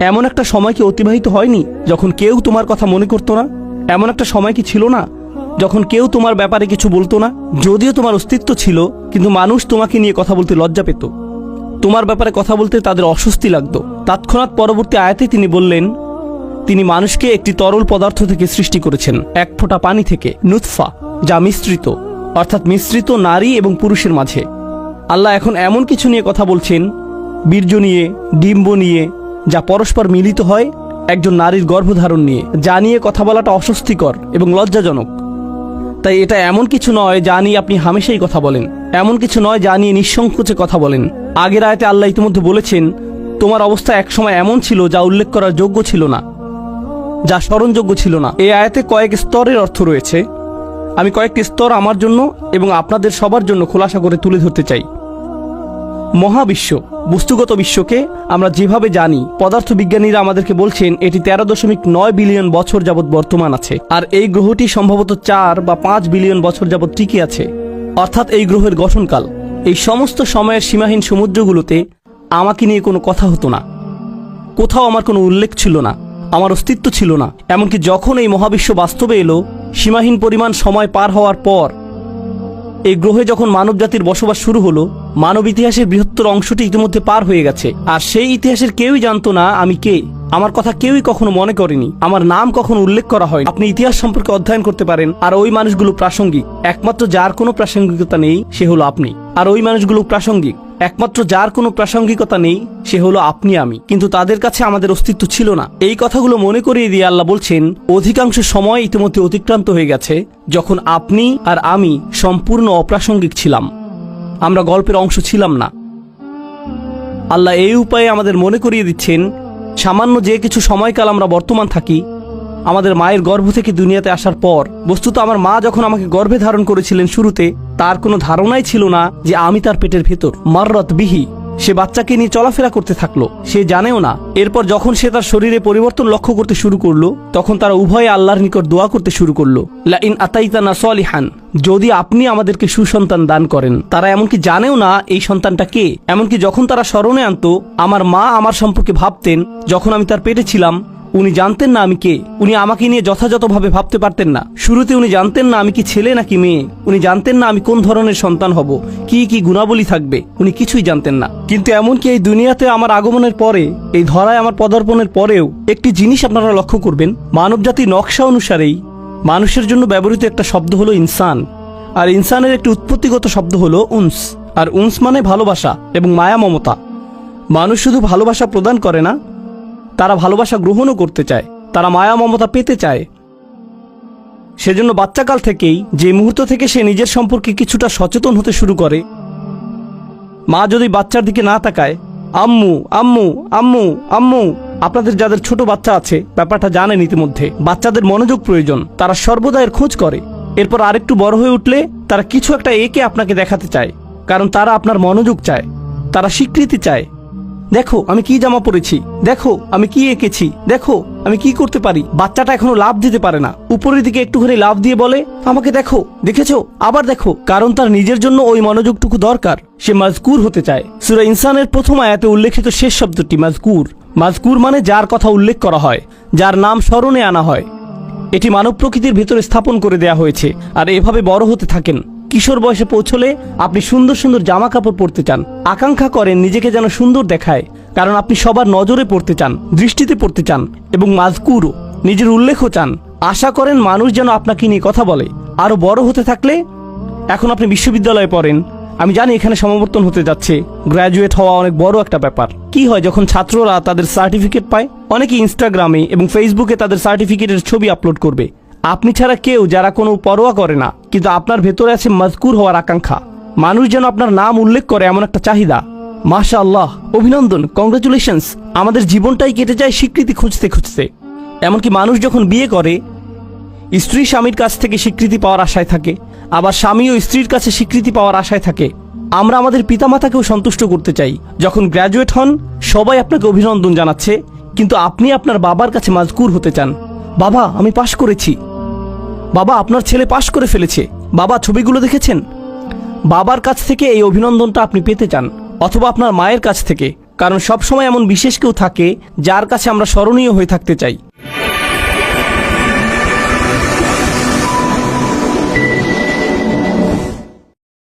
এমন একটা সময় কি অতিবাহিত হয়নি যখন কেউ তোমার কথা মনে করতো না? এমন একটা সময় কি ছিল না যখন কেউ তোমার ব্যাপারে কিছু বলতো না? যদিও তোমার অস্তিত্ব ছিল, কিন্তু মানুষ তোমাকে নিয়ে কথা বলতে লজ্জা পেত। তোমার ব্যাপারে কথা বলতে তাদের অস্বস্তি লাগতো। তৎক্ষণাৎ পরবর্তী আয়াতে তিনি বললেন, তিনি মানুষকে একটি তরল পদার্থ থেকে সৃষ্টি করেছেন, এক ফোঁটা পানি থেকে, নুৎফা, যা মিশ্রিত, অর্থাৎ মিশ্রিত নারী এবং পুরুষের মাঝে। আল্লাহ এখন এমন কিছু নিয়ে কথা বলছেন, বীর্য নিয়ে, ডিম্ব নিয়ে যা পরস্পর মিলিত হয় একজন নারীর গর্ভধারণ নিয়ে, যা নিয়ে কথা বলাটা অস্বস্তিকর এবং লজ্জাজনক। তাই এটা এমন কিছু নয় যা নিয়ে আপনি হামেশাই কথা বলেন। এমন কিছু নয় যা নিয়ে নিঃসংকোচে কথা বলেন। আগের আয়তে আল্লাহ ইতিমধ্যে বলেছেন, তোমার অবস্থা একসময় এমন ছিল যা উল্লেখ করার যোগ্য ছিল না, যা স্মরণযোগ্য ছিল না। এই আয়াতে কয়েক স্তরের অর্থ রয়েছে। আমি কয়েকটি স্তর আমার জন্য এবং আপনাদের সবার জন্য খোলাসা করে তুলে ধরতে চাই। মহাবিশ্ব, বস্তুগত বিশ্বকে আমরা যেভাবে জানি, পদার্থবিজ্ঞানীরা আমাদেরকে বলছেন এটি তেরো দশমিক নয় বিলিয়ন বছর যাবৎ বর্তমান আছে। আর এই গ্রহটি সম্ভবত চার বা পাঁচ বিলিয়ন বছর যাবৎ টিকে আছে। অর্থাৎ এই গ্রহের গঠনকাল, এই সমস্ত সময়ের সীমাহীন সমুদ্রগুলোতে আমাকে নিয়ে কোনো কথা হতো না। কোথাও আমার কোনো উল্লেখ ছিল না, আমার অস্তিত্ব ছিল না। এমনকি যখন এই মহাবিশ্ব বাস্তবে এলো, সীমাহীন পরিমাণ সময় পার হওয়ার পর, এই গ্রহে যখন মানবজাতির বসবাস শুরু হলো মানব ইতিহাসের বৃহত্তর অংশটি ইতিমধ্যে পার হয়ে গেছে। আর সেই ইতিহাসের কেউই জানতো না আমি কে। আমার কথা কেউই কখনো মনে করেনি। আমার নাম কখনো উল্লেখ করা হয় আপনি ইতিহাস সম্পর্কে অধ্যয়ন করতে পারেন। আর ওই মানুষগুলো প্রাসঙ্গিক। একমাত্র যার কোনো প্রাসঙ্গিকতা নেই, সে হলো আপনি। আর ওই মানুষগুলো প্রাসঙ্গিক। একমাত্র যার কোনো প্রাসঙ্গিকতা নেই, সে হলো আপনি আমি। কিন্তু তাদের কাছে আমাদের অস্তিত্ব ছিল না। এই কথাগুলো মনে করিয়ে দিয়ে আল্লাহ বলছেন, অধিকাংশ সময় ইতিমধ্যে অতিক্রান্ত হয়ে গেছে, যখন আপনি আর আমি সম্পূর্ণ অপ্রাসঙ্গিক ছিলাম। আমরা গল্পের অংশ ছিলাম না। আল্লাহ এই উপায়ে আমাদের মনে করিয়ে দিচ্ছেন, সামান্য যে কিছু সময়কাল আমরা বর্তমান থাকি, আমাদের মায়ের গর্ভ থেকে দুনিয়াতে আসার পর, বস্তুত আমার মা যখন আমাকে গর্ভে ধারণ করেছিলেন শুরুতে, তার কোনো ধারণাই ছিল না যে আমি তার পেটের ভেতর, মাররত বিহি সে বাচ্চাকে নিয়ে চলাফেরা করতে থাকল। সে জানেও না। এরপর যখন সে তার শরীরে পরিবর্তন লক্ষ্য করতে শুরু করল, তখন তারা উভয়ে আল্লাহর নিকট দোয়া করতে শুরু করল। লা ইন আতাইতানা সলিহান, যদি আপনি আমাদেরকে সুসন্তান দান করেন। তারা এমনকি জানেও না এই সন্তানটা কে। এমনকি যখন তারা স্মরণে আনত, আমার মা আমার সম্পর্কে ভাবতেন, যখন আমি তার পেটে ছিলাম উনি জানতেন না আমি কে। উনি আমাকে নিয়ে যথাযথভাবে ভাবতে পারতেন না। শুরুতে উনি জানতেন না আমি কি ছেলে নাকি মেয়ে। উনি জানতেন না আমি কোন ধরনের সন্তান হব, কি কি গুণাবলী থাকবে। উনি কিছুই জানতেন না। কিন্তু এমনকি এই দুনিয়াতে আমার আগমনের পরে, এই ধরায় আমার পদার্পণের পরেও একটি জিনিস আপনারা লক্ষ্য করবেন। মানবজাতির নকশা অনুসারেই মানুষের জন্য ব্যবহৃত একটা শব্দ হলো ইনসান। আর ইনসানের একটি উৎপত্তিগত শব্দ হলো উন্স। আর উন্স মানে ভালোবাসা এবং মায়া মমতা। মানুষ শুধু ভালোবাসা প্রদান করে না তারা ভালোবাসা গ্রহণও করতে চায়, তারা মায়া মমতা পেতে চায়। সেজন্য বাচ্চাকাল থেকেই, যে মুহূর্ত থেকে সে নিজের সম্পর্কে কিছুটা সচেতন হতে শুরু করে, মা যদি বাচ্চার দিকে না তাকায়, আম্মু আম্মু আম্মু আম্মু, আপনাদের যাদের ছোট বাচ্চা আছে, ব্যাপারটা জানেন ইতিমধ্যে, বাচ্চাদের মনোযোগ প্রয়োজন, তারা সর্বদা এর খোঁজ করে। এরপর আরেকটু বড় হয়ে উঠলে, তারা কিছু একটা একে আপনাকে দেখাতে চায়, কারণ তারা আপনার মনোযোগ চায়, তারা স্বীকৃতি চায় দেখো, আমি কি জামা পরেছি। দেখো, আমি কি এঁকেছি। দেখো, আমি কি করতে পারি। বাচ্চাটা এখনও লাভ দিতে পারে না। উপরের দিকে একটুখানি লাভ দিয়ে বলে, আমাকে দেখো, দেখেছ? আবার দেখো, কারণ তার নিজের জন্য ওই মনোযোগটুকু দরকার। সে মাজকুর হতে চায়। সুরা ইনসানের প্রথম আয়াতে উল্লেখিত শেষ শব্দটি মাজকুর। মাজকুর মানে যার কথা উল্লেখ করা হয়, যার নাম স্মরণে আনা হয়। এটি মানব প্রকৃতির ভেতরে স্থাপন করে দেয়া হয়েছে, আর এভাবে বড় হতে থাকেন। কিশোর বয়সে পৌঁছলে আপনি সুন্দর সুন্দর জামা কাপড় পরতে চান। আকাঙ্ক্ষা করেন নিজেকে যেন সুন্দর দেখায়, কারণ আপনি সবার নজরে পড়তে চান, দৃষ্টিতে পড়তে চান এবং মাজকুরও নিজের উল্লেখও চান। আশা করেন মানুষ যেন আপনাকে নিয়ে কথা বলে। আরও বড় হতে থাকলে এখন আপনি বিশ্ববিদ্যালয়ে পড়েন। আমি জানি এখানে সমাবর্তন হতে যাচ্ছে। গ্র্যাজুয়েট হওয়া অনেক বড় একটা ব্যাপার। কি হয় যখন ছাত্ররা তাদের সার্টিফিকেট পায়? অনেকে ইনস্টাগ্রামে এবং ফেসবুকে তাদের সার্টিফিকেটের ছবি আপলোড করবে। আপনি ছাড়া কেউ, যারা কোনো পরোয়া করে না, কিন্তু আপনার ভেতরে আছে মজকুর হওয়ার আকাঙ্ক্ষা। মানুষ যেন আপনার নাম উল্লেখ করে এমন একটা চাহিদা। মাশা আল্লাহ অভিনন্দন কংগ্রেচুলেশনস আমাদের জীবনটাই কেটে যায় স্বীকৃতি খুঁজতে খুঁজতে। এমনকি মানুষ যখন বিয়ে করে, স্ত্রী স্বামীর কাছ থেকে স্বীকৃতি পাওয়ার আশায় থাকে, আবার স্বামীও স্ত্রীর কাছে স্বীকৃতি পাওয়ার আশায় থাকে। আমরা আমাদের পিতামাতাকেও সন্তুষ্ট করতে চাই। যখন গ্র্যাজুয়েট হন, সবাই আপনাকে অভিনন্দন জানাচ্ছে, কিন্তু আপনি আপনার বাবার কাছে মাজকুর হতে চান। বাবা, আমি পাশ করেছি। বাবা আপনার ছেলে পাশ করে ফেলেছে। বাবা ছবিগুলো দেখেছেন? বাবার কাছ থেকে এই অভিনন্দনটা আপনি পেতে চান, অথবা আপনার মায়ের কাছ থেকে, কারণ সবসময় এমন বিশেষ কেউ থাকে যার কাছে আমরা স্মরণীয় হয়ে থাকতে চাই।